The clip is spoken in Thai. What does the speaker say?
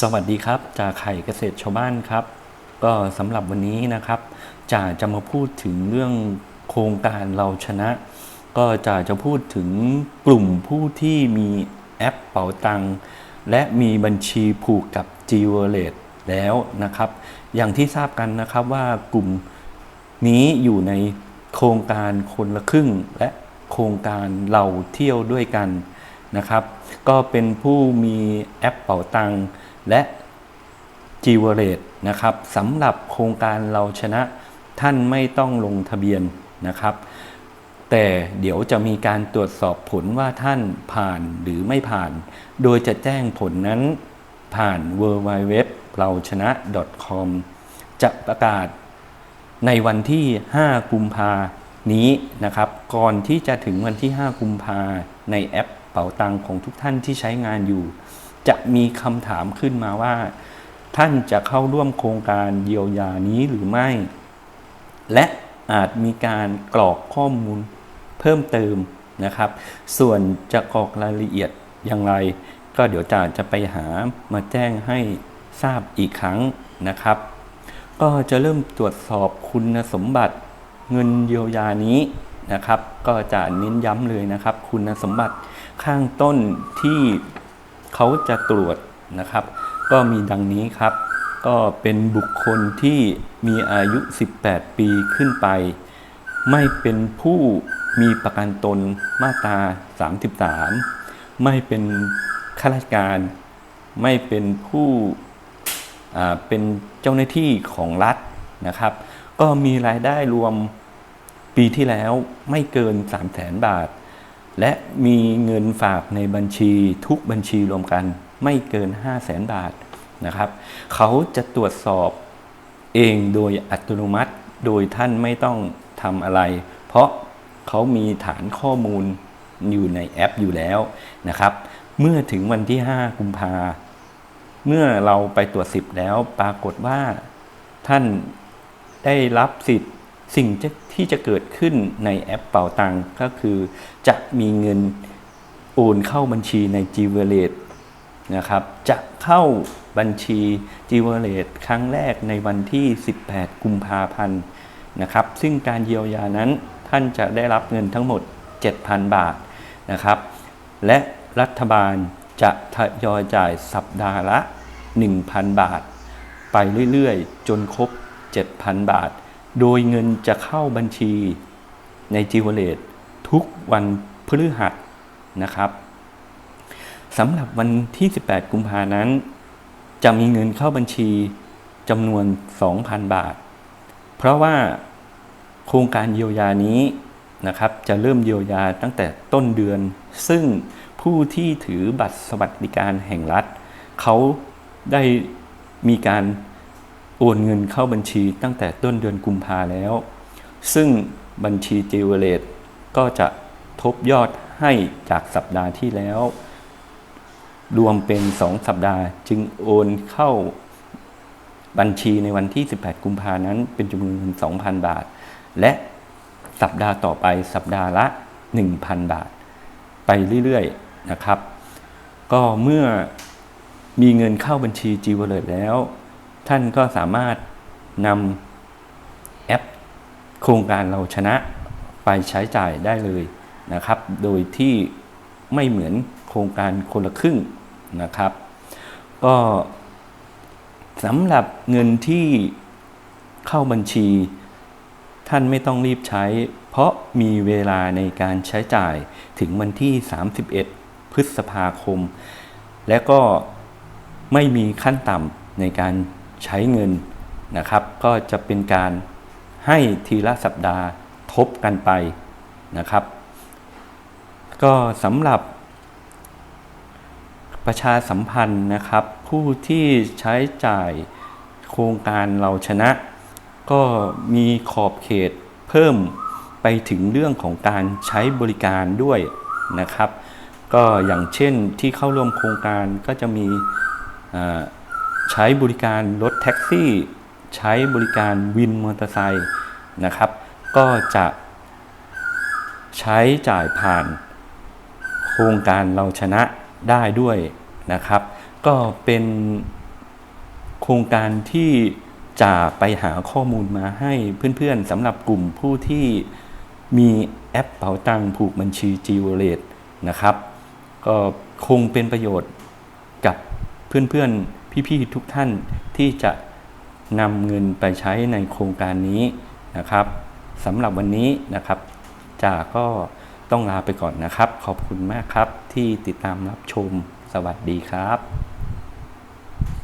สวัสดีครับจากไข่เกษตรชาวบ้านครับ ก็สำหรับวันนี้นะครับจ่าจะมาพูดถึงเรื่องโครงการเราชนะ ก็จ่าจะพูดถึงกลุ่มผู้ที่มีแอปเป๋าตังและมีบัญชีผูกกับ g w a l l e t แล้วนะครับ อย่างที่ทราบกันนะครับว่ากลุ่มนี้อยู่ในโครงการคนละครึ่ง และโครงการเราเที่ยวด้วยกันนะครับ ก็เป็นผู้มีแอปเป๋าตังค์ และ g w a l l e t นะครับสำหรับโครงการเราชนะท่านไม่ต้องลงทะเบียนนะครับ แต่เดี๋ยวจะมีการตรวจสอบผลว่าท่านผ่านหรือไม่ผ่าน โดยจะแจ้งผลนั้นผ่าน w w w เราชนะ .com จะประกาศในวันที่ 5 กุมภานี้นะครับ ก่อนที่จะถึงวันที่ 5 กุมภาในแอปเป๋าตังของทุกท่านที่ใช้งานอยู่ จะมีคำถามขึ้นมาว่า ท่านจะเข้าร่วมโครงการเยียวยานี้หรือไม่ และอาจมีการกรอกข้อมูลเพิ่มเติมนะครับ ส่วนจะกรอกรายละเอียดอย่างไร ก็เดี๋ยวจ่าจะไปหามาแจ้งให้ทราบอีกครั้งนะครับ ก็จะเริ่มตรวจสอบคุณสมบัติเงินเยียวยานี้นะครับ ก็จะเน้นย้ำเลยนะครับ คุณสมบัติข้างต้นที่ เขาจะตรวจนะครับ ก็มีดังนี้ครับ ก็เป็นบุคคลที่มีอายุ 18 ปีขึ้นไป ไม่เป็นผู้มีประกันตนมาตรา 33 ไม่เป็นข้าราชการ ไม่เป็นผู้อ่าเป็นเจ้าหน้าที่ของรัฐนะครับ ก็มีรายได้รวมปีที่แล้วไม่เกิน 3 0 0แสนบาท และมีเงินฝากในบัญชีทุกบัญชีรวมกันไม่เกิน 5 0 0แสนบาทนะครับ เขาจะตรวจสอบเองโดยอัตโนมัติโดยท่านไม่ต้องทำอะไร เพราะเขามีฐานข้อมูลอยู่ในแอปอยู่แล้วนะครับ เมื่อถึงวันที่ 5 กุมภาเมื่อเราไปตรวจสิบแล้วปรากฏว่าท่านได้รับสิทธิ์ สิ่งที่จะเกิดขึ้นในแอปเป่าตังก็คือ จะมีเงินโอนเข้าบัญชีใน g w a l l e t นะครับ จะเข้าบัญชี g w a l l e t ครั้งแรกในวันที่ 18 กุมภาพันธ์นะครับ ซึ่งการเยียวยานั้นท่านจะได้รับเงินทั้งหมด 7,000 บาทนะครับ และรัฐบาลจะทยอยจ่ายสัปดาห์ละ 1,000 บาท ไปเรื่อยๆ จนครบ 7,000 บาท โดยเงินจะเข้าบัญชีใน g w a l l e t ทุกวันพฤหัสนะครับสำหรับวันที่ 18 กุมภานั้น จะมีเงินเข้าบัญชีจำนวน 2,000 บาท เพราะว่าโครงการเยียวยานี้นะครับ จะเริ่มเยียวยาตั้งแต่ต้นเดือน ซึ่งผู้ที่ถือบัตรสวัสดิการแห่งรัฐ เขาได้มีการ โอนเงินเข้าบัญชีตั้งแต่ต้นเดือนกุมภาแล้ว ซึ่งบัญชีเจเวเลตก็จะทบยอดให้จากสัปดาห์ที่แล้ว รวมเป็น 2 สัปดาห์ จึงโอนเข้าบัญชีในวันที่ 18 กุมภานั้น เป็นจำนวนเงิน 2,000 บาท และสัปดาห์ต่อไปสัปดาห์ละ 1,000 บาท ไปเรื่อยๆนะครับ ก็เมื่อมีเงินเข้าบัญชี g w a l l e t แล้ว ท่านก็สามารถนำแอปโครงการเราชนะไปใช้จ่ายได้เลยนะครับ โดยที่ไม่เหมือนโครงการคนละครึ่งนะครับ ก็สำหรับเงินที่เข้าบัญชี ท่านไม่ต้องรีบใช้ เพราะมีเวลาในการใช้จ่ายถึงวันที่ 31 พฤษภาคม และก็ไม่มีขั้นต่ำในการ ใช้เงินนะครับ ก็จะเป็นการให้ทีละสัปดาห์ทบกันไปนะครับ ก็สำหรับ ประชาสัมพันธ์นะครับ ผู้ที่ใช้จ่ายโครงการเราชนะ ก็มีขอบเขตเพิ่มไปถึงเรื่องของการใช้บริการด้วยนะครับ ก็อย่างเช่นที่เข้าร่วมโครงการก็จะมีอ่า ใช้บริการรถแท็กซี่ ใช้บริการวินมอเตอร์ไซค์นะครับ ก็จะใช้จ่ายผ่านโครงการเราชนะได้ด้วยนะครับ ก็เป็นโครงการที่จะไปหาข้อมูลมาให้เพื่อนๆสำหรับกลุ่มผู้ที่มีแอปเป๋าตังผูกบัญชี g w a l l e t นะครับ ก็คงเป็นประโยชน์กับเพื่อนๆ พี่ๆทุกท่านที่จะนำเงินไปใช้ในโครงการนี้นะครับสำหรับวันนี้นะครับจ่าก็ต้องลาไปก่อนนะครับ ขอบคุณมากครับที่ติดตามรับชมสวัสดีครับ